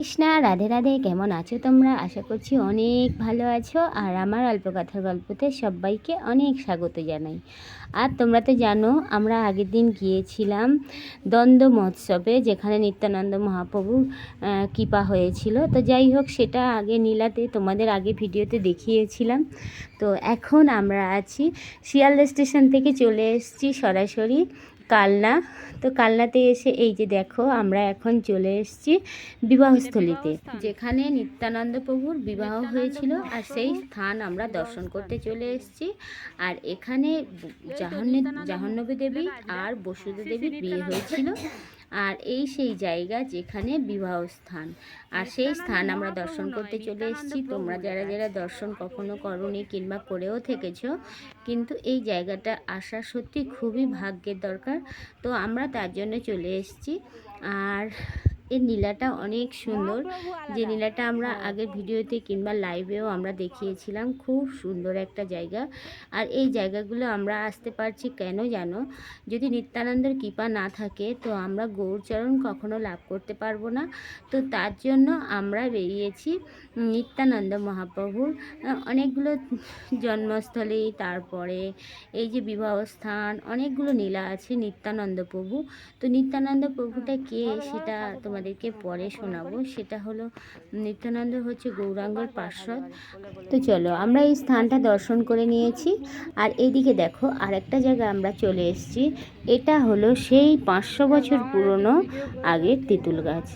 কৃষ্ণা, রাধে রাধে, কেমন আছো তোমরা? আশা করছি অনেক ভালো আছো। আর আমার অল্প কথার গল্পতে সবাইকে অনেক স্বাগত জানাই। আর তোমরা তো জানো, আমরা আগের দিন গিয়েছিলাম দ্বন্দ্ব মহোৎসবে, যেখানে নিত্যানন্দ মহাপ্রভু কৃপা হয়েছিল। তো যাই হোক, সেটা আগে নীলাতে, তোমাদের আগে ভিডিওতে দেখিয়েছিলাম। তো এখন আমরা আছি শিয়ালদা স্টেশন থেকে চলে এসেছি সরাসরি। কালনা। তো কালনাতে এসে এই যে দেখো, আমরা এখন চলে এসেছি বিবাহস্থলীতে, যেখানে নিত্যানন্দ প্রভুর বিবাহ হয়েছিল আর সেই স্থান আমরা দর্শন করতে চলে এসেছি। আর এখানে জাহান্ন জাহ্নবী দেবী আর বসুদেব দেবীর বিয়ে হয়েছিল। আর এই সেই জায়গা যেখানে বিবাহ স্থান আর সেই স্থান আমরা দর্শন করতে চলে এসেছি। তোমরা যারা যারা দর্শন কখনো করনি কিংবা করেও থেকেছ কিন্তু এই জায়গাটা আসা সত্যি খুবই ভাগ্যের দরকার। তো আমরা তার জন্য চলে এসেছি। আর এই নীলাটা অনেক সুন্দর। যে নীলাটা আমরা আগের ভিডিওতে কিংবা লাইভেও আমরা দেখিয়েছিলাম খুব সুন্দর একটা জায়গা। আর এই জায়গাগুলো আমরা আসতে পারছি কেন জানো? যদি নিত্যানন্দের কৃপা না থাকে তো আমরা গৌরচরণ কখনো লাভ করতে পারব না। তো তার জন্য আমরা বেরিয়েছি নিত্যানন্দ মহাপ্রভুর। অনেকগুলো জন্মস্থলী তারপরে এই যে বিবাহ স্থান অনেকগুলো নীলা আছে নিত্যানন্দ প্রভু। তো নিত্যানন্দ প্রভুটা কে? সেটা তোমাদেরকে পরে শোনাবো। সেটা হলো নিত্যানন্দ হচ্ছে গৌরাঙ্গর পার্শ্বদ। তো চলো, আমরা এই স্থানটা দর্শন করে নিয়েছি। আর এইদিকে দেখো আর একটা জায়গা আমরা চলে এসেছি। এটা হলো সেই পাঁচশো বছর পুরনো আগের তেঁতুল গাছ।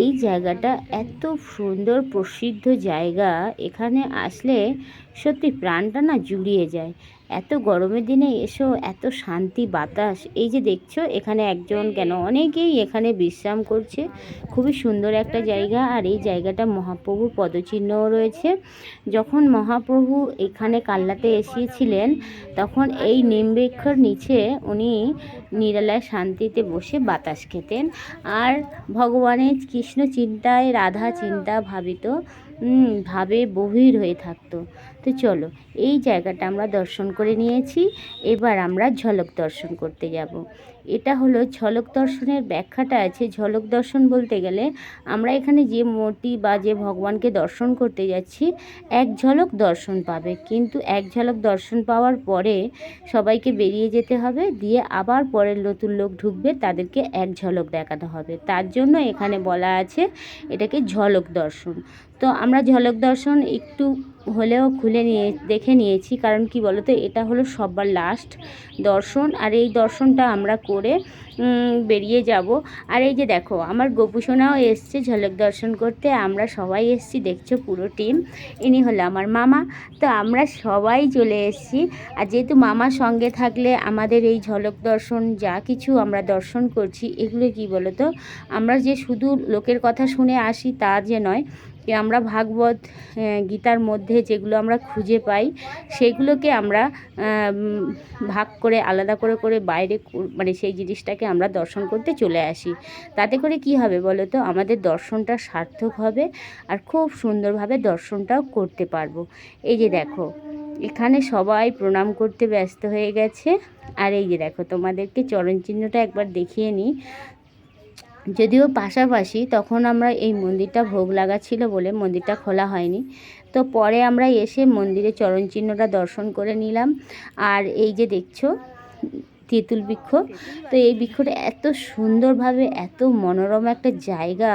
এই জায়গাটা এত সুন্দর প্রসিদ্ধ জায়গা। এখানে আসলে সত্যি প্রাণটা না জুড়িয়ে যায়। এত গরমের দিনে এসো, এত শান্তি, বাতাস। এই যে দেখছ, এখানে একজন কেন অনেকেই এখানে বিশ্রাম করছে। খুবই সুন্দর একটা জায়গা, আর এই জায়গাটা মহাপ্রভুর পদচিহ্নও রয়েছে। যখন মহাপ্রভু এখানে কাল্লাতে এসেছিলেন, তখন এই নিমবৃক্ষর নিচে উনি নিরালায় শান্তিতে বসে বাতাস খেতেন। আর ভগবানের কৃষ্ণ চিন্তায় রাধা চিন্তা ভাবিত ভাবে বহির হয়ে থাকতো। তো চলো, এই জায়গাটা আমরা দর্শন করে নিয়েছি। এবার আমরা ঝলক দর্শন করতে যাব। এটা হলো ঝলক দর্শনের ব্যাখ্যাটা আছে। ঝলক দর্শন বলতে গেলে আমরা এখানে যে মূর্তি বা যে ভগবানকে দর্শন করতে যাচ্ছি, এক ঝলক দর্শন পাবে। কিন্তু এক ঝলক দর্শন পাওয়ার পরে সবাইকে বেরিয়ে যেতে হবে। দিয়ে আবার পরের নতুন লোক ঢুকবে, তাদেরকে এক ঝলক দেখাতে হবে। তার জন্য এখানে বলা আছে, এটাকে ঝলক দর্শন। তো আমরা ঝলক দর্শন একটু হলেও খুলে নিয়ে, দেখে নিয়েছি। কারণ কি বলতো, এটা হলো সবার লাস্ট দর্শন। আর এই দর্শনটা আমরা করে বেরিয়ে যাব। আর এই যে দেখো, আমার গোপুসোনাও এসছে ঝলক দর্শন করতে। আমরা সবাই এসছি, দেখছ পুরো টিম ইনি হলো আমার মামা। তো আমরা সবাই চলে এসেছি। আর যেহেতু মামার সঙ্গে থাকলে আমাদের এই ঝলক দর্শন, যা কিছু আমরা দর্শন করছি, এগুলো কি বলো তো আমরা যে শুধু লোকের কথা শুনে আসি, তা যে নয়। আমরা ভাগবত গীতার মধ্যে যেগুলো আমরা খুঁজে পাই সেগুলোকে আমরা ভাগ করে, আলাদা করে করে বাইরে মানে সেই জিনিসটাকে আমরা দর্শন করতে চলে আসি। তাতে করে কি হবে বলো তো? আমাদের দর্শনটা সার্থক হবে আর খুব সুন্দরভাবে দর্শনটাও করতে পারব। এই যে দেখো, এখানে সবাই প্রণাম করতে ব্যস্ত হয়ে গেছে। আর এই যে দেখো, তোমাদেরকে চরণ চিহ্নটা একবার দেখিয়ে নিই। যদিও পাশাপাশি তখন আমরা এই মন্দিরটা ভোগ লাগা ছিল বলে মন্দিরটা খোলা হয়নি। তো পরে আমরা এসে মন্দিরে চরণ চিহ্নটা দর্শন করে নিলাম। আর এই যে দেখছ, তেঁতুল বৃক্ষ, তো এই বৃক্ষটা এত সুন্দরভাবে, এত মনোরম একটা জায়গা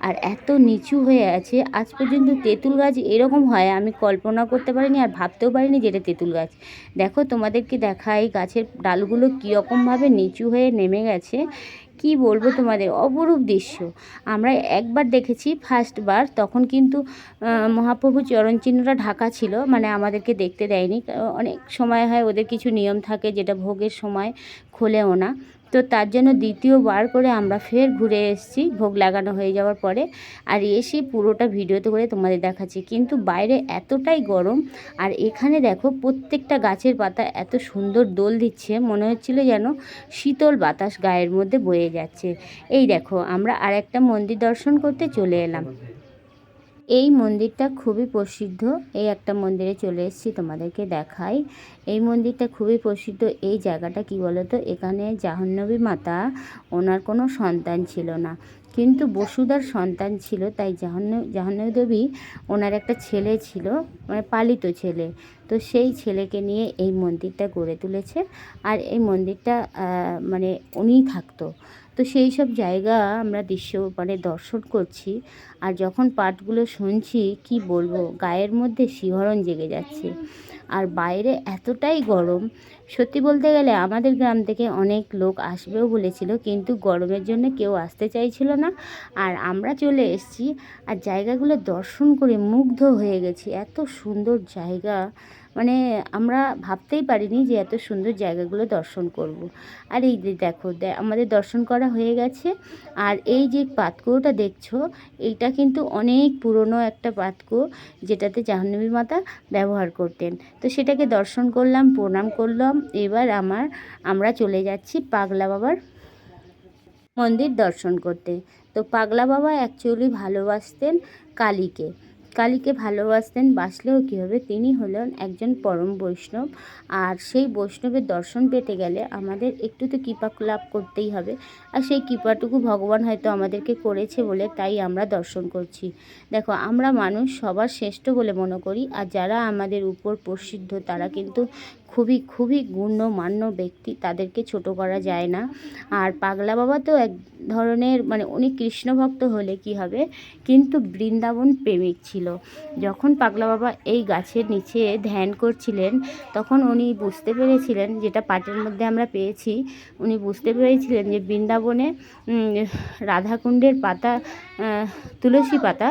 আর এত নিচু হয়ে আছে। আজ পর্যন্ত তেঁতুল গাছ এরকম হয়, আমি কল্পনা করতে পারিনি আর ভাবতেও পারিনি যে এটা তেঁতুল গাছ। দেখো তোমাদেরকে দেখাই গাছের ডালগুলো কীরকমভাবে নিচু হয়ে নেমে গেছে। কি বলব তোমাদের? অপরূপ দৃশ্য। আমরা একবার দেখেছি ফার্স্টবার তখন কিন্তু মহাপ্রভু চরণ চিহ্নটা ঢাকা ছিল মানে আমাদেরকে দেখতে দেয়নি। অনেক সময় হয় ওদের কিছু নিয়ম থাকে যেটা ভোগের সময় খোলেও না। তো তার জন্য দ্বিতীয়বার করে আমরা ফের ঘুরে এসেছি। ভোগ লাগানো হয়ে যাওয়ার পরে। আর এসে পুরোটা ভিডিওতে করে তোমাদের দেখাচ্ছি। কিন্তু বাইরে এতটাই গরম। আর এখানে দেখো প্রত্যেকটা গাছের পাতা এত সুন্দর দোল দিচ্ছে। মনে হচ্ছিল যেন শীতল বাতাস গায়ের মধ্যে বয়ে যাচ্ছে। এই দেখো, আমরা আর একটা মন্দির দর্শন করতে চলে এলাম। এই মন্দিরটা খুবই প্রসিদ্ধ। এই একটা মন্দিরে চলে এসেছি, তোমাদেরকে দেখাই। এই মন্দিরটা খুবই প্রসিদ্ধ। এই জায়গাটা কি বলতো? এখানে জাহ্নবী মাতা ওনার কোনো সন্তান ছিল না। কিন্তু বসুদার সন্তান ছিল, তাই জাহান্ন জাহ্নবী ওনার একটা ছেলে ছিল মানে পালিত ছেলে। তো সেই ছেলেকে নিয়ে এই মন্দিরটা গড়ে তুলেছে। আর এই মন্দিরটা মানে উনিই থাকতো। তো সেই সব জায়গা আমরা দৃশ্য মানে দর্শন করছি। আর যখন পাঠগুলো শুনছি, কি বলব, গায়ের মধ্যে শিহরণ জেগে যাচ্ছে। আর বাইরে এতটাই গরম, সত্যি বলতে গেলে আমাদের গ্রাম থেকে অনেক লোক আসবেও বলেছিল, কিন্তু গরমের জন্য কেউ আসতে চাইছিল না। আর আমরা চলে এসেছি, আর জায়গাগুলো দর্শন করে মুগ্ধ হয়ে গেছি। এত সুন্দর জায়গা মানে আমরা ভাবতেই পারিনি যে এত সুন্দর জায়গাগুলো দর্শন করব। আর এই যে দেখো আমাদের দর্শন করা হয়ে গেছে। আর এই যে পাতকুয়োটা দেখছ, এইটা কিন্তু অনেক পুরনো একটা পাতকুয়ো যেটাতে জাহ্নবী মাতা ব্যবহার করতেন। তো সেটাকে দর্শন করলাম, প্রণাম করলাম। এবার আমার, আমরা চলে যাচ্ছি পাগলা বাবার মন্দির দর্শন করতে। তো পাগলা বাবা অ্যাকচুয়ালি ভালোবাসতেন কালীকে। কালীকে ভালোবাসতেন বাসলেও কী হবে তিনি হলেন একজন পরম বৈষ্ণব। আর সেই বৈষ্ণবের দর্শন পেতে গেলে আমাদের একটু তো কৃপা লাভ করতেই হবে। আর সেই কৃপাটুকু ভগবান হয়তো আমাদেরকে করেছে বলে তাই আমরা দর্শন করছি। দেখো, আমরা মানুষ সবার শ্রেষ্ঠ বলে মনে করি। আর যারা আমাদের উপর প্রসিদ্ধ, তারা কিন্তু খুবই খুবই গুণ্যমান্য ব্যক্তি, তাদেরকে ছোট করা যায় না। আর পাগলা বাবা তো এক ধরনের মানে উনি কৃষ্ণভক্ত হলে কি হবে? কিন্তু বৃন্দাবন প্রেমিক ছিল। যখন পাগলা বাবা এই গাছের নিচে ধ্যান করছিলেন, তখন উনি বুঝতে পেরেছিলেন, যেটা পাটের মধ্যে আমরা পেয়েছি, উনি বুঝতে পেরেছিলেন যে বৃন্দাবনে রাধাকুণ্ডের পাতা তুলসী পাতা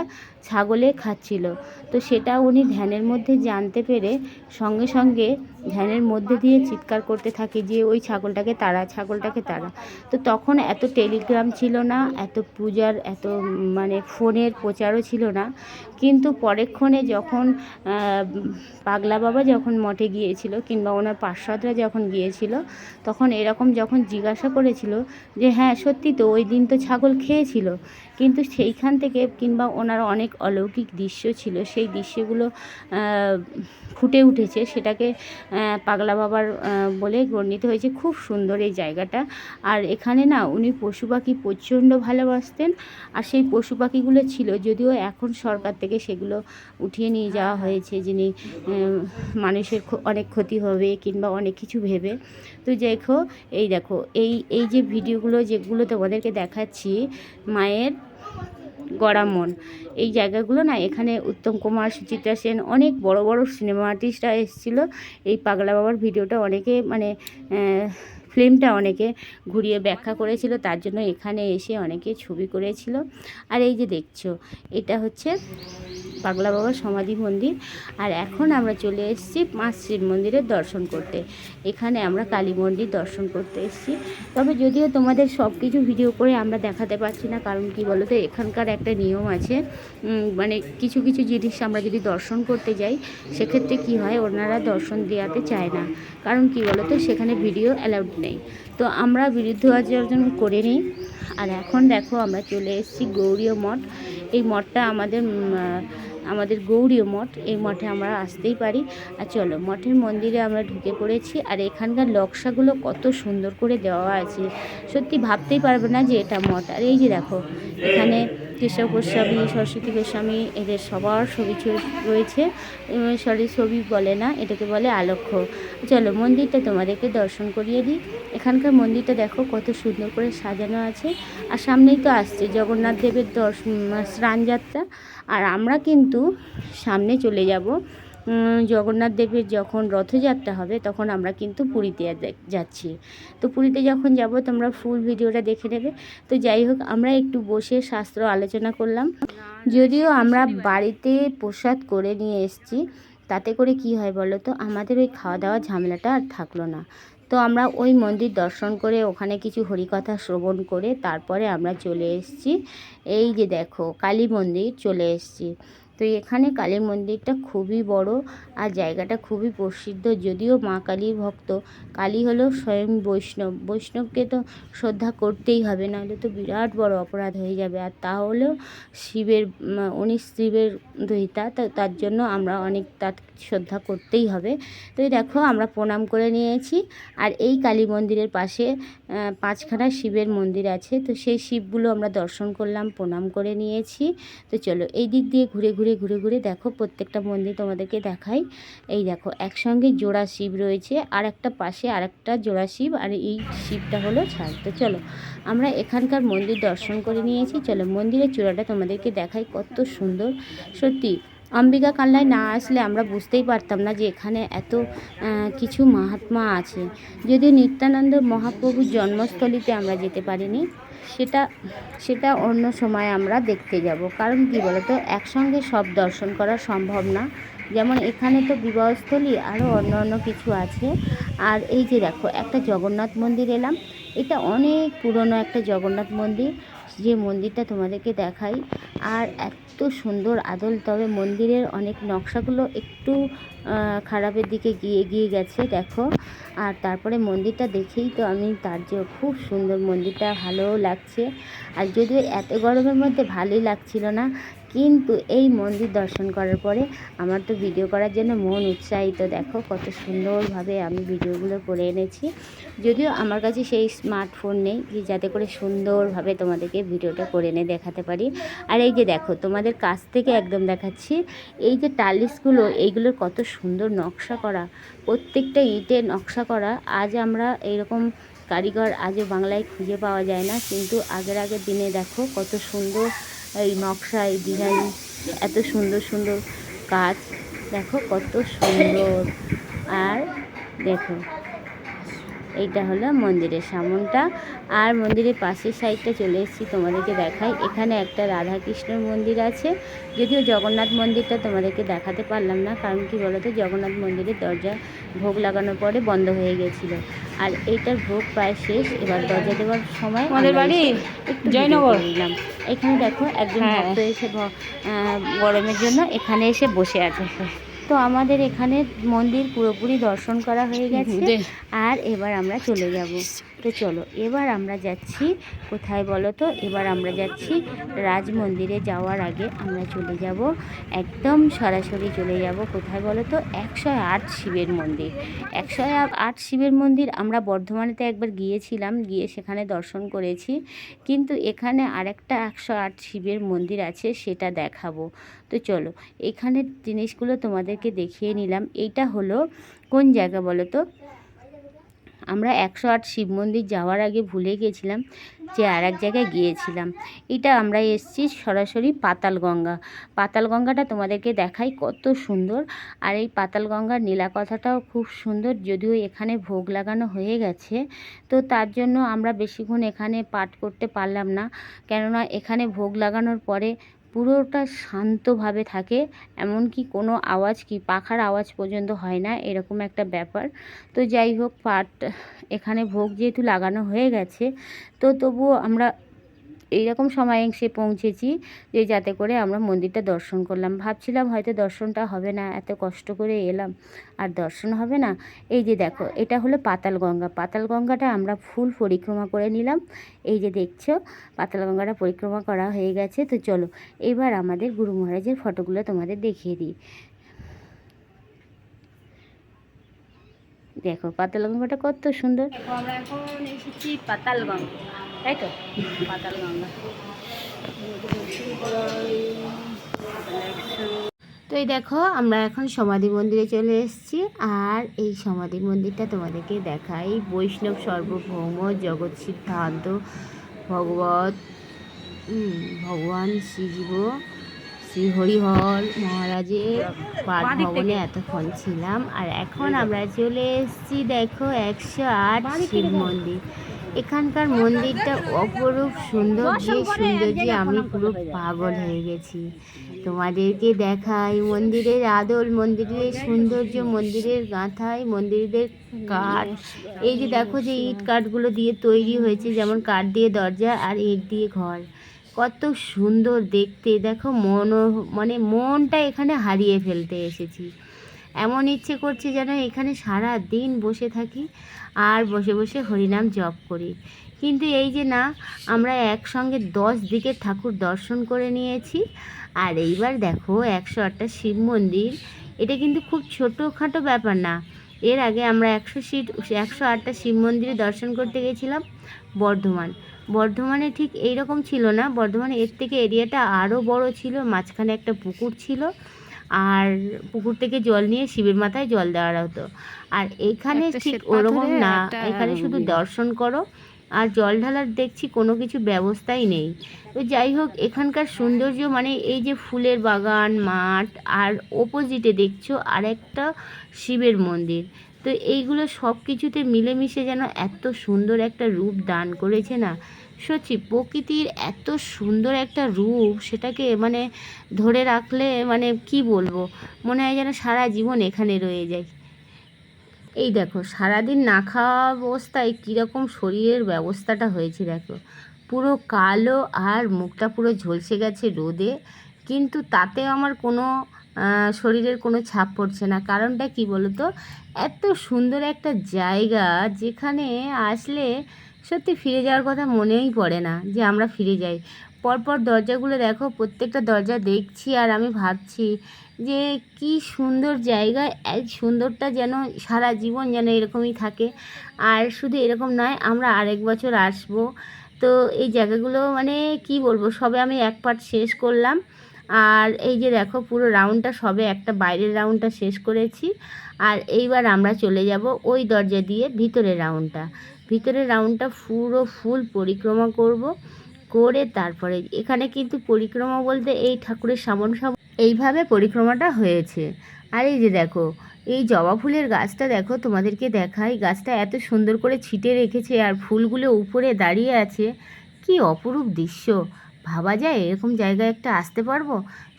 ছাগলে খাচ্ছিল। তো সেটা উনি ধ্যানের মধ্যে জানতে পেরে সঙ্গে সঙ্গে ধ্যানের মধ্যে দিয়ে চিৎকার করতে থাকে যে ওই ছাগলটাকে তারা ছাগলটাকে তারা। তো তখন এত টেলিগ্রাম ছিল না, এত পূজার, এত মানে ফোনের প্রচারও ছিল না। কিন্তু পরেক্ষণে যখন পাগলা বাবা যখন মঠে গিয়েছিল কিংবা ওনার পার্শ্বদরা যখন গিয়েছিল, তখন এরকম যখন জিজ্ঞাসা করেছিল যে হ্যাঁ সত্যি তো, ওই দিন তো ছাগল খেয়েছিল। কিন্তু সেইখান থেকে কিংবা ওনার অনেক অলৌকিক দৃশ্য ছিল, সেই দৃশ্যগুলো ফুটে উঠেছে। সেটাকে পাগলা বাবার বলে বর্ণিত হয়েছে। খুব সুন্দর এই জায়গাটা। আর এখানে না, উনি পশু পাখি প্রচণ্ড ভালোবাসতেন। আর সেই পশু পাখিগুলো ছিল, যদিও এখন সরকার থেকে সেগুলো উঠিয়ে নিয়ে যাওয়া হয়েছে। যিনি মানুষের অনেক ক্ষতি হবে কিংবা অনেক কিছু ভেবে। তো দেখো এই দেখো, এই এই যে ভিডিওগুলো যেগুলো তোমাদেরকে দেখাচ্ছি, মায়ের গড়ামন এই জায়গাগুলো না এখানে উত্তম কুমার, সুচিত্রা সেন অনেক বড় বড় সিনেমা আর্টিস্টরা এসেছিল। এই পাগলা বাবার ভিডিওটা অনেকে মানে ফিল্মটা অনেকে ঘুরিয়ে ব্যাখ্যা করেছিল, তার জন্য এখানে এসে অনেকে ছবি করেছিল। আর এই যে দেখছ, এটা হচ্ছে পাগলা বাবার সমাধি মন্দির। আর এখন আমরা চলে এসেছি পাঁচ শিব মন্দিরের দর্শন করতে। এখানে আমরা কালী মন্দির দর্শন করতে এসেছি। তবে যদিও তোমাদের সব কিছু ভিডিও করে আমরা দেখাতে পারছি না, কারণ কি বলো তো এখানকার একটা নিয়ম আছে মানে কিছু কিছু জিনিস আমরা যদি দর্শন করতে যাই, সেক্ষেত্রে কি হয়, ওনারা দর্শন দেওয়াতে চায় না। কারণ কি বলো তো সেখানে ভিডিও অ্যালাউড নেই। তো আমরা বিরুদ্ধ আচরণ করে নিই আর এখন দেখো আমরা চলে এসেছি গৌরীয় মঠ। এই মঠটা আমাদের আমাদের গৌরীয় মঠ। এই মঠে আমরা আসতেই পারি। আর চলো, মঠের মন্দিরে আমরা ঢুকে পড়েছি। আর এখানকার নকশাগুলো কত সুন্দর করে দেওয়া আছে। সত্যি ভাবতেই পারবে না যে এটা মঠ। আর এই যে দেখো, এখানে কেশব গোস্বামী, সরস্বতী গোস্বামী, এদের সবার ছবি রয়েছে। সরি, ছবি বলে না, এটাকে বলে আলক্ষ্য চলো, মন্দিরটা তোমাদেরকে দর্শন করিয়ে দিই। এখানকার মন্দিরটা দেখো, কত সুন্দর করে সাজানো আছে। আর সামনেই তো আসছে জগন্নাথ দেবের দর্শন স্নানযাত্রা আর আমরা কিন্তু সামনে চলে যাব। জগন্নাথ দেবের যখন রথযাত্রা হবে, তখন আমরা কিন্তু পুরীতে যাচ্ছি। তো পুরীতে যখন যাব, তোমরা ফুল ভিডিওটা দেখে নেবে। তো যাই হোক, আমরা একটু বসে শাস্ত্র আলোচনা করলাম। যদিও আমরা বাড়িতে প্রসাদ করে নিয়ে এসেছি, তাতে করে কি হয় বলো তো? আমাদের ওই খাওয়া দাওয়া ঝামেলাটা আর থাকল না। তো আমরা ওই মন্দির দর্শন করে, ওখানে কিছু হরিকথা শ্রবণ করে, তারপরে আমরা চলে এসেছি। এই যে দেখো, কালী মন্দির চলে এসেছি। তো এখানে কালী মন্দিরটা খুবই বড় আর জায়গাটা খুবই প্রসিদ্ধ, যদিও মা কালীর ভক্ত। কালী হলো স্বয়ং বৈষ্ণব, বৈষ্ণবকে তো শ্রদ্ধা করতেই হবে, নাহলে তো বিরাট বড় অপরাধ হয়ে যাবে। আর তাহলেও শিবের, উনি শিবের দহিতা তো, তার জন্য আমরা অনেক, তার শ্রদ্ধা করতেই হবে। তো দেখো, আমরা প্রণাম করে নিয়েছি। আর এই কালী মন্দিরের পাশে পাঁচখানা শিবের মন্দির আছে। তো সেই শিবগুলো আমরা দর্শন করলাম, প্রণাম করে নিয়েছি। তো চলো, এই দিক দিয়ে ঘুরে ঘুরে ঘুরে ঘুরে ঘুরে দেখো প্রত্যেকটা মন্দির তোমাদেরকে দেখাই। এই দেখো, একসঙ্গে জোড়া শিব রয়েছে আর একটা পাশে আর একটা জোড়া শিব, আর এই শিবটা হলো ছাড় তো চলো, আমরা এখানকার মন্দির দর্শন করে নিয়েছি। চলো, মন্দিরের চূড়াটা তোমাদেরকে দেখাই কত সুন্দর। সত্যি, অম্বিকা কাল্লায় না আসলে আমরা বুঝতেই পারতাম না যে এখানে এত কিছু মহাত্মা আছে। যদিও নিত্যানন্দ মহাপ্রভুর জন্মস্থলীতে আমরা যেতে পারিনি। সেটা সেটা অন্য সময় আমরা দেখতে যাব। কারণ কি বলতো, একসঙ্গে সব দর্শন করা সম্ভব না। যেমন এখানে তো বিবাহস্থলী আরও অন্য অন্য কিছু আছে। আর এই যে দেখো, একটা জগন্নাথ মন্দির এলাম। এটা অনেক পুরনো একটা জগন্নাথ মন্দির। যে মন্দিরটা তোমাদেরকে দেখাই। আর এত সুন্দর আদল, তবে মন্দিরের অনেক নকশাগুলো একটু খারাপের দিকে গিয়ে গিয়ে গেছে, দেখো। আর তারপরে মন্দিরটা দেখেই তো আমি তার যে খুব সুন্দর মন্দিরটা, ভালোও লাগছে। আর যদিও এত গরমের মধ্যে ভালোই লাগছিল না, কিন্তু এই মন্দির দর্শন করার পরে আমার তো ভিডিও করার জন্য মন উৎসাহিত। দেখো কত সুন্দরভাবে আমি ভিডিওগুলো করে এনেছি। যদিও আমার কাছে সেই স্মার্টফোন নেই, যে যাতে করে সুন্দরভাবে তোমাদেরকে ভিডিওটা করে এনে দেখাতে পারি। আর এই যে দেখো, তোমাদের কাছ থেকে একদম দেখাচ্ছি, এই যে টালিশগুলো, এইগুলোর কত সুন্দর নকশা করা। প্রত্যেকটা ইটে নকশা করা। আজ আমরা এইরকম কারিগর আজ বাংলায় খুঁজে পাওয়া যায় না। কিন্তু আগের আগের দিনে দেখো কত সুন্দর এই নকশা, এই ডিজাইন এত সুন্দর সুন্দর কাজ। দেখো কত সুন্দর। আর দেখো এইটা হলো মন্দিরের সামনটা। আর মন্দিরের পাশের সাইডটা চলে এসেছি তোমাদেরকে দেখাই। এখানে একটা রাধা কৃষ্ণর মন্দির আছে। যদিও জগন্নাথ মন্দিরটা তোমাদেরকে দেখাতে পারলাম না কারণ কি বলতো জগন্নাথ মন্দিরের দরজা ভোগ লাগানোর পরে বন্ধ হয়ে গেছিল। আর এইটার ভোগ প্রায় শেষ এবার দরজা দেওয়ার সময় আমাদের বাড়ি? জয়নগর। এখানে দেখো একজন হ্যাঁ। ভক্ত এসে গরমের জন্য এখানে এসে বসে আছে। তো আমাদের এখানে মন্দির পুরোপুরি দর্শন করা হয়ে গেছে আর এবার আমরা চলে যাব। তো চলো, এবার আমরা যাচ্ছি, কোথায় বলো তো? এবার আমরা যাচ্ছি রাজ মন্দিরে যাওয়ার আগে আমরা চলে যাব, একদম সরাসরি চলে যাব কোথায় বলো তো? একশো আট শিবের মন্দির। একশো আট শিবের মন্দির আমরা বর্ধমানেতে একবার গিয়েছিলাম, গিয়ে সেখানে দর্শন করেছি, কিন্তু এখানে আরেকটা একশো আট শিবের মন্দির আছে, সেটা দেখাবো। তো চলো, এখানের জিনিসগুলো তোমাদেরকে দেখিয়ে নিলাম। এইটা হলো কোন জায়গা বলো তো? আমরা একশো আট শিব মন্দির যাওয়ার আগে ভুলে গেছিলাম যে আর এক জায়গায় গিয়েছিলাম। এটা আমরা এসেছি সরাসরি পাতাল গঙ্গা পাতাল গঙ্গাটা তোমাদেরকে দেখাই কত সুন্দর। আর এই পাতাল গঙ্গার নীলাকথাটাও খুব সুন্দর, যদিও এখানে ভোগ লাগানো হয়ে গেছে। তো তার জন্য আমরা বেশিক্ষণ এখানে পাঠ করতে পারলাম না। কেননা এখানে ভোগ লাগানোর পরে পুরোটা শান্তভাবে থাকে, এমনকি কোনো আওয়াজ কি, পাখার আওয়াজ পর্যন্ত হয় না, এরকম একটা ব্যাপার। তো যাই হোক পাট এখানে ভোগ যেহেতু লাগানো হয়ে গেছে, তো তবুও আমরা এইরকম সময় এসে পৌঁছেছি যে যাতে করে আমরা মন্দিরটা দর্শন করলাম। ভাবছিলাম হয়তো দর্শনটা হবে না, এত কষ্ট করে এলাম, আর দর্শন হবে না। এই যে দেখো, এটা হলো পাতাল গঙ্গা। পাতাল গঙ্গাটা আমরা ফুল পরিক্রমা করে নিলাম। এই যে দেখছ, পাতাল গঙ্গাটা পরিক্রমা করা হয়ে গেছে। তো চলো, এবার আমাদের গুরু মহারাজের ফটোগুলো তোমাদের দেখিয়ে দিই। দেখো পাতাল গঙ্গাটা কত সুন্দর। আমরা এখন এসেছি পাতাল গঙ্গা তাই তো? পাতাল গঙ্গা তো এই দেখো, আমরা এখন সমাধি মন্দিরে চলে এসেছি। আর এই সমাধি মন্দিরটা তোমাদেরকে দেখাই। বৈষ্ণব সর্বভৌম, জগৎ সিদ্ধান্ত, ভগবত ভগবান শ্রীজীব শ্রী হরিহর মহারাজের পাঠ ভবনে এতক্ষণ ছিলাম, আর এখন আমরা চলে এসেছি, দেখো, একশো আট শিব মন্দির। এখানকার মন্দিরটা অপরূপ সুন্দর, যে সৌন্দর্যে আমি পুরো পাগল হয়ে গেছি। তোমাদেরকে দেখাই মন্দিরের আদল, মন্দিরের সৌন্দর্য, মন্দিরের গাঁথায় মন্দিরের কাঠ। এই যে দেখো যে ইট কাঠগুলো দিয়ে তৈরি হয়েছে, যেমন কাঠ দিয়ে দরজা আর ইট দিয়ে ঘর। কত সুন্দর দেখতে। দেখো মন মানে মনটা এখানে হারিয়ে ফেলতে এসেছি। এমন ইচ্ছে করছে যেন এখানে সারা দিন বসে থাকি আর বসে বসে হরিনাম জপ করি। কিন্তু এই যে না, আমরা একসঙ্গে দশ দিকে ঠাকুর দর্শন করে নিয়েছি। আর এইবার দেখো একশো আটটা শিব মন্দির। এটা কিন্তু খুব ছোটোখাটো ব্যাপার না। এর আগে আমরা একশো সিট একশো আটটা শিব মন্দিরে দর্শন করতে গেছিলাম বর্ধমান। বর্ধমানে ঠিক এইরকম ছিল না। বর্ধমানে এর থেকে এরিয়াটা আরও বড় ছিল মাঝখানে একটা পুকুর ছিল। আর পুকুর থেকে জল নিয়ে শিবের মাথায় জল দেওয়া হতো। আর এখানে ঠিক ওরকম না এখানে শুধু দর্শন করো। আর জল ঢালার দেখছি কোনো কিছু ব্যবস্থাই নেই। তো যাই হোক এখানকার সৌন্দর্য মানে এই যে ফুলের বাগান মাঠ আর অপোজিটে দেখছ আর একটা শিবের মন্দির। তো এইগুলো সব কিছুতে মিলেমিশে যেন এত সুন্দর একটা রূপ দান করেছে না। সত্যি, প্রকৃতির এত সুন্দর একটা রূপ সেটাকে মানে ধরে রাখলে মানে কি বলব? মনে হয় যেন সারা জীবন এখানে রয়ে যায়। এই দেখো, সারাদিন না খাওয়া অবস্থায় কীরকম শরীরের ব্যবস্থাটা হয়েছে দেখো। পুরো কালো আর মুখটা পুরো ঝলসে গেছে রোদে, কিন্তু তাতে আমার কোনো শরীরের কোনো ছাপ পড়ছে না। কারণটা কি বলো তো এত সুন্দর একটা জায়গা যেখানে আসলে সত্যি ফিরে যাওয়ার কথা মনেই পড়ে না যে আমরা ফিরে যাই। পরপর দরজাগুলো দেখো, প্রত্যেকটা দরজা দেখছি আর আমি ভাবছি যে কি সুন্দর জায়গা, এই সুন্দরটা যেন সারা জীবন যেন এরকমই থাকে। আর শুধু এরকম নয়, আমরা আরেক বছর আসব। তো এই জায়গাগুলো মানে কি বলব, সবে আমি এক পার্ট শেষ করলাম। আর এই যে দেখো পুরো রাউন্ডটা সবে একটা বাইরের রাউন্ডটা শেষ করেছি। আর এইবার আমরা চলে যাব ওই দরজা দিয়ে ভিতরের রাউন্ডটা ভিতরের রাউন্ডটা পুরো ফুল পরিক্রমা করব, করে তারপরে এখানে কিন্তু পরিক্রমা বলতে এই ঠাকুরের সামন সামন এইভাবে পরিক্রমাটা হয়েছে। আর এই যে দেখো, এই জবা ফুলের গাছটা দেখো তোমাদেরকে দেখাই, গাছটা এত সুন্দর করে ছিটে রেখেছে আর ফুলগুলো উপরে দাঁড়িয়ে আছে। কি অপরূপ দৃশ্য! ভাবা যায়? এরকম জায়গায় একটা আসতে পারব?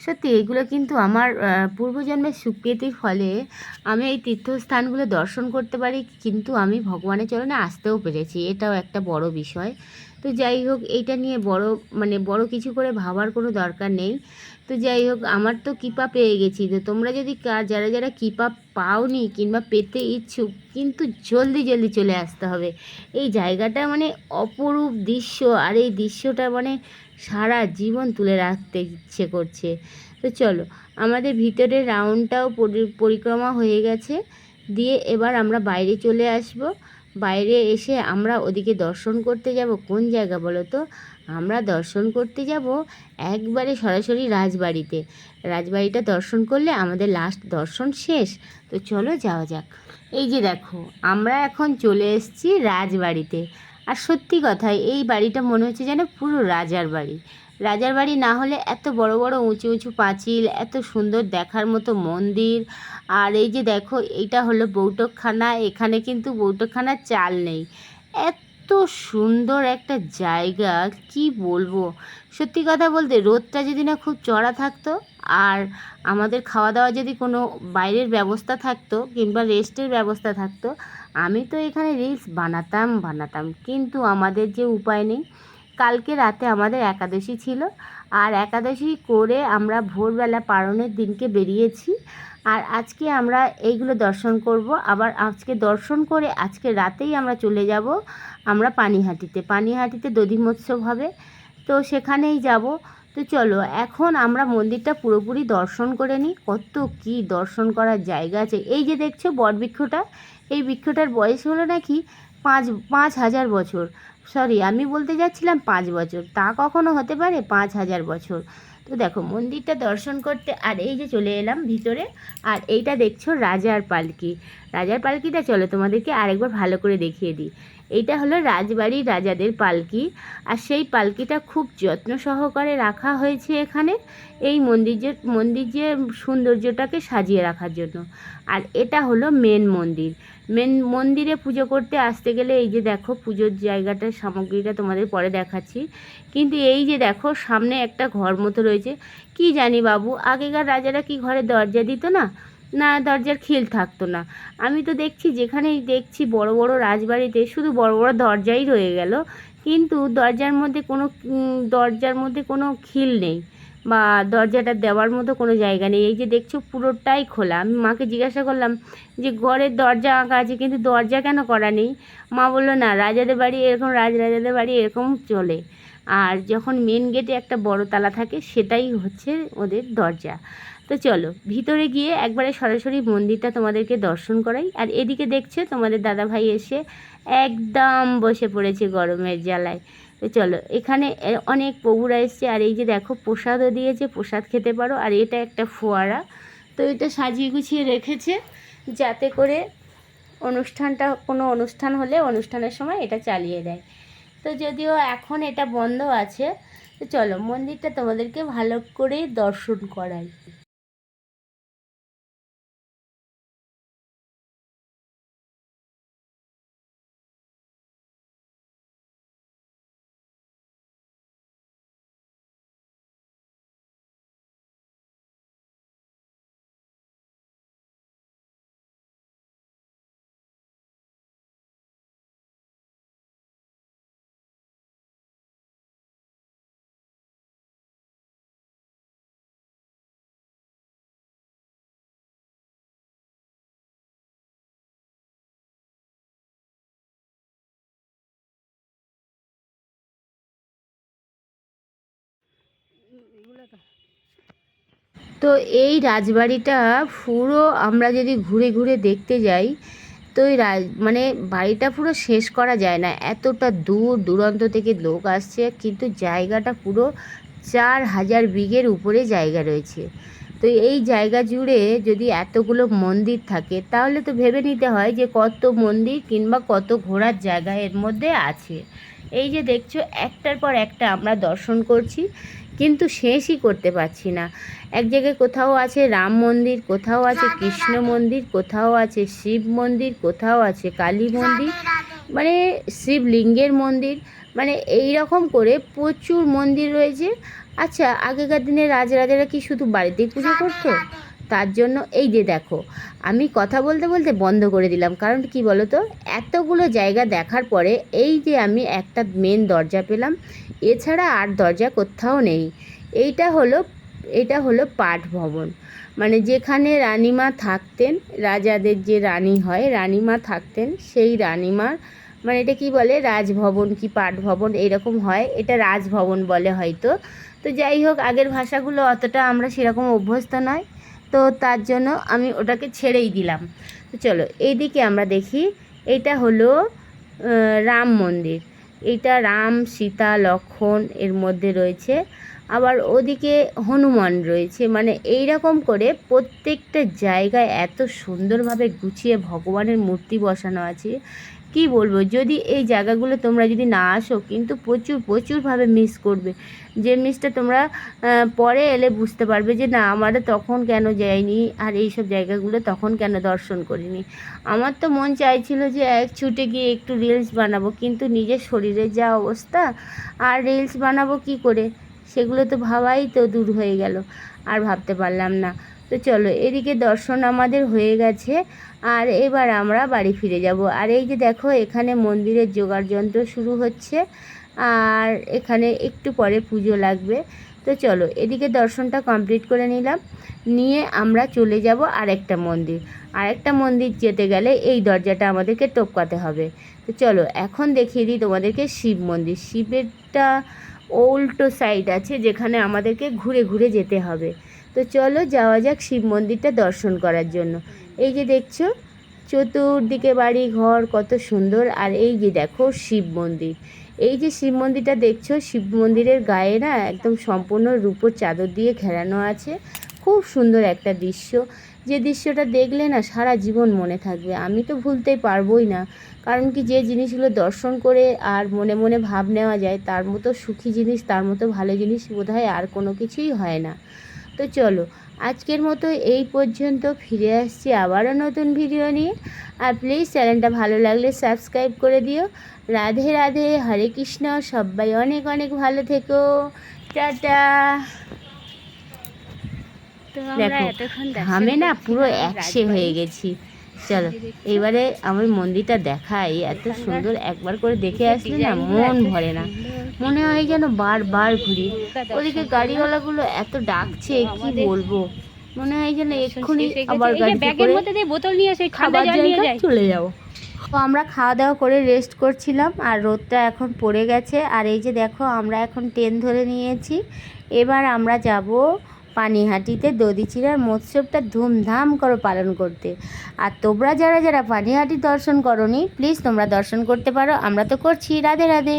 সত্যি, এগুলো কিন্তু আমার পূর্বজন্মের সুপ্রীতির ফলে আমি এই তীর্থস্থানগুলো দর্শন করতে পারি, কিন্তু আমি ভগবানের চরণে আসতেও পেরেছি। এটাও একটা বড় বিষয়। তো যাই হোক, এইটা নিয়ে বড় মানে বড় কিছু করে ভাবার কোনো দরকার নেই। তো যাই হোক, আমার তো কিপা পেয়ে গেছি তো। তোমরা যদি যারা যারা কৃপা পাওনি কিংবা পেতে ইচ্ছুক, কিন্তু জলদি জলদি চলে আসতে হবে। এই জায়গাটা মানে অপরূপ দৃশ্য আর এই দৃশ্যটা মানে সারা জীবন তুলে রাখতে ইচ্ছে করছে। তো চলো, আমাদের ভিতরের রাউন্ডটাও পরি- পরিক্রমা হয়ে গেছে। দিয়ে এবার আমরা বাইরে চলে আসব। বাইরে এসে আমরা ওদিকে দর্শন করতে যাব। কোন জায়গা বলো তো? আমরা দর্শন করতে যাব একবারে সরাসরি রাজবাড়িতে। রাজবাড়িটা দর্শন করলে আমাদের লাস্ট দর্শন শেষ। তো চলো যাওয়া যাক। এই যে দেখো, আমরা এখন চলে এসেছি রাজবাড়িতে। আর সত্যি কথাই এই বাড়িটা মনে হচ্ছে যেন পুরো রাজার বাড়ি। রাজার বাড়ি না হলে এত বড় বড় উঁচু উঁচু পাঁচিল, এত সুন্দর দেখার মতো মন্দির। আর এই যে দেখো, এইটা হলো বৌঠকখানা এখানে কিন্তু বৌঠকখানার চাল নেই। এত সুন্দর একটা জায়গা, কি বলব? সত্যি কথা বলতে রোদটা যদি না খুব চড়া থাকতো আর আমাদের খাওয়া দাওয়া যদি কোনো বাইরের ব্যবস্থা থাকতো কিংবা রেস্টের ব্যবস্থা থাকতো, আমি তো এখানে রিলস বানাতাম বানাতাম। কিন্তু আমাদের যে উপায় নেই, কালকে রাতে আমাদের একাদশী ছিল আর একাদশী করে আমরা ভোরবেলা পালনের দিনকে বেরিয়েছি আর আজকে আমরা এইগুলো দর্শন করব। আবার আজকে দর্শন করে আজকে রাতেই আমরা চলে যাব আমরা পানিহাটিতে। পানিহাটিতে দধি দধিমোৎসব হবে। তো সেখানেই যাব। তো চলো, এখন আমরা মন্দিরটা পুরোপুরি দর্শন করে নিই। কত কি দর্শন করার জায়গা আছে। এই যে দেখছ বটবৃক্ষটা এই বৃক্ষটার বয়স হলো নাকি পাঁচ পাঁচ হাজার বছর। সরি, আমি বলতে যাচ্ছিলাম পাঁচ বছর। তা কখনো হতে পারে পাঁচ হাজার বছর। তো দেখো, মন্দিরটা দর্শন করতে, আর এই যে চলে এলাম ভিতরে, আর এইটা দেখছ রাজার পালকি। রাজার পালকিটা, চলো তোমাদেরকে আরেকবার ভালো করে দেখিয়ে দিই। এইটা হলো রাজবাড়ির রাজাদের পালকি। আর সেই পালকিটা খুব যত্ন সহকারে রাখা হয়েছে এখানে এই মন্দির যে মন্দির যে সৌন্দর্যটাকে সাজিয়ে রাখার জন্য। আর এটা হলো মেন মন্দির। মেন মন্দিরে পুজো করতে আসতে গেলে এই যে দেখো পুজোর জায়গাটার সামগ্রীটা তোমাদের পরে দেখাচ্ছি। কিন্তু এই যে দেখো সামনে একটা ঘর মতো রয়েছে। কি জানি বাবু, আগেকার রাজারা কি ঘরে দরজা দিত না? না দরজার খিল থাকতো না। আমি তো দেখছি যেখানেই দেখছি বড় বড় রাজবাড়িতে শুধু বড় বড় দরজাই রয়ে গেল। কিন্তু দরজার মধ্যে কোনো দরজার মধ্যে কোনো খিল নেই বা দরজাটা দেওয়ার মতো কোনো জায়গা নেই। এই যে দেখছ পুরোটাই খোলা। আমি মাকে জিজ্ঞাসা করলাম যে ঘরের দরজা আঁকা আছে, কিন্তু দরজা কেন করা নেই? মা বলল, না, রাজাদের বাড়ি এরকম, রাজরাজাদের বাড়ি এরকম চলে। আর যখন মেন গেটে একটা বড় তালা থাকে, সেটাই হচ্ছে ওদের দরজা। তো চলো, ভিতরে গিয়ে একবারে সরাসরি মন্দিরটা তোমাদেরকে দর্শন করাই। আর এদিকে দেখছ, তোমাদের দাদা ভাই এসে একদম বসে পড়েছে গরমের জ্বালায়। তো চলো, এখানে অনেক প্রভুরা এসছে। আর এই যে দেখো, প্রসাদও দিয়েছে, প্রসাদ খেতে পারো। আর এটা একটা ফোয়ারা। তো এটা সাজিয়ে গুছিয়ে রেখেছে, যাতে করে অনুষ্ঠানটা, কোনো অনুষ্ঠান হলে অনুষ্ঠানের সময় এটা চালিয়ে দেয়। তো যদিও এখন এটা বন্ধ আছে, তো চলো মন্দিরটা তোমাদেরকে ভালো করে দর্শন করাই। তো এই রাজবাড়িটা পুরো আমরা যদি ঘুরে ঘুরে দেখতে যাই, তো এই রাজ মানে বাড়িটা পুরো শেষ করা যায় না। এতটা দূর দূরান্ত থেকে লোক আসছে, কিন্তু জায়গাটা পুরো চার হাজার বিঘের উপরে জায়গা রয়েছে। তো এই জায়গা জুড়ে যদি এতগুলো মন্দির থাকে, তাহলে তো ভেবে নিতে হয় যে কত মন্দির কিংবা কত ঘোরার জায়গা এর মধ্যে আছে। এই যে দেখছ, একটার পর একটা আমরা দর্শন করছি। কিন্তু শেষই করতে পারছি না। এক জায়গায় কোথাও আছে রাম মন্দির কোথাও আছে কৃষ্ণ মন্দির কোথাও আছে শিব মন্দির কোথাও আছে কালী মন্দির মানে শিবলিঙ্গের মন্দির মানে এই রকম করে প্রচুর মন্দির রয়েছে। আচ্ছা আগেকার দিনে রাজরাজারা কি শুধু বাড়িতেই পুজো করতো? তার জন্য এই যে দেখো, আমি কথা বলতে বলতে বন্ধ করে দিলাম। কারণ কি বলো তো এতগুলো জায়গা দেখার পরে এই যে আমি একটা মেন দরজা পেলাম, এছাড়া আর দরজা কোথাও নেই। এইটা হলো, এটা হলো পাঠ ভবন। মানে যেখানে রানীমা থাকতেন, রাজাদের যে রানী হয়, রানীমা থাকতেন, সেই রানীমার মানে এটা কি বলে? রাজভবন কি পাঠ ভবন এরকম হয়। এটা রাজভবন বলে হয়তো। তো যাই হোক, আগের ভাষাগুলো অতটা আমরা সেরকম অভ্যস্ত নয়। তো তার জন্য আমি ওটাকে ছেড়েই দিলাম। তো চলো, এইদিকে আমরা দেখি এটা হলো রাম মন্দির। এটা রাম, সীতা, লক্ষণ এর মধ্যে রয়েছে। আবার ওদিকে হনুমান রয়েছে। মানে এই রকম করে প্রত্যেকটা জায়গায় এত সুন্দরভাবে গুছিয়ে ভগবানের মূর্তি বসানো আছে। কি বলব? যদি এই জায়গাগুলো তোমরা যদি না আসো, কিন্তু প্রচুর, প্রচুরভাবে মিস করবে। যে মিসটা তোমরা পরে এলে বুঝতে পারবে যে না, আমাদের তখন কেন যাইনি আর এই সব জায়গাগুলো তখন কেন দর্শন করিনি। আমার তো মন চাইছিল যে এক ছুটে গিয়ে একটু রিলস বানাবো, কিন্তু নিজের শরীরের যা অবস্থা, আর রিলস বানাবো কি করে? সেগুলো তো ভাবাই তো দূর হয়ে গেল, আর ভাবতে পারলাম না। তো চলো, এদিকে দর্শন আমাদের হয়ে গেছে, আর এবার আমরা বাড়ি ফিরে যাব। আর এই যে দেখো, এখানে মন্দিরের জোগাড় যন্ত্র শুরু হচ্ছে, আর এখানে একটু পরে পুজো লাগবে। তো চলো, এদিকে দর্শনটা কমপ্লিট করে নিলাম, নিয়ে আমরা চলে যাব আরেকটা মন্দির। আরেকটা মন্দির যেতে গেলে এই দরজাটা আমাদেরকে টপকাতে হবে। তো চলো, এখন দেখিয়ে দিই তোমাদেরকে শিব মন্দির। শিবেরটা উল্টো সাইড আছে যেখানে আমাদেরকে ঘুরে ঘুরে যেতে হবে। তো চলো যাওয়া যাক শিব মন্দিরটা দর্শন করার জন্য। এই যে দেখছ, চতুর্দিকে বাড়ি, ঘর কত সুন্দর। আর এই যে দেখো শিব মন্দির। এই যে শিব মন্দিরটা দেখছ, শিব মন্দিরের গায়ে না একদম সম্পূর্ণ রূপোর চাদর দিয়ে ঘেরানো আছে। খুব সুন্দর একটা দৃশ্য। যে দৃশ্যটা দেখলে না সারা জীবন মনে থাকবে। আমি তো ভুলতেই পারবোই না। কারণ কি যে জিনিসগুলো দর্শন করে আর মনে মনে ভাব নেওয়া যায়, তার মতো সুখী জিনিস, তার মতো ভালো জিনিস বোধহয় আর কোনো কিছুই হয় না। তো চলো, আজকের মতো এই পর্যন্ত ফিরে আসছি আবারও নতুন ভিডিও নিয়ে। আর প্লিজ চ্যানেলটা ভালো লাগলে সাবস্ক্রাইব করে দিও। রাধে রাধে, হরে কৃষ্ণ, সবাই অনেক অনেক ভালো থেকো। টাটা! দেখো, এতক্ষণ ঘামে না পুরো একসে হয়ে গেছি। চলো এবারে আমি মন্দিরটা দেখাই। এত সুন্দর একবার করে দেখে আসলে না মন ভরে না। মনে হয় যেন বারবার ঘুরি। ওদিকে গাড়িওয়ালাগুলো এত ডাকছে কি বলব? মনে হয় যেন এক্ষুনি আবার গাড়িতে করে বোতল নিয়ে এসে খাবার চলে যাব তো আমরা খাওয়া দাওয়া করে রেস্ট করছিলাম আর রোদটা এখন পড়ে গেছে। আর এই যে দেখো আমরা এখন ট্রেন ধরে নিয়েছি। এবার আমরা যাব পানিহাটিতে দদিচিরার মৎসবটা ধুমধাম করে পালন করতে। আর তোমরা যারা যারা পানিহাটি দর্শন করনি প্লিজ তোমরা দর্শন করতে পারো। আমরা তো করছি। রাধে রাধে।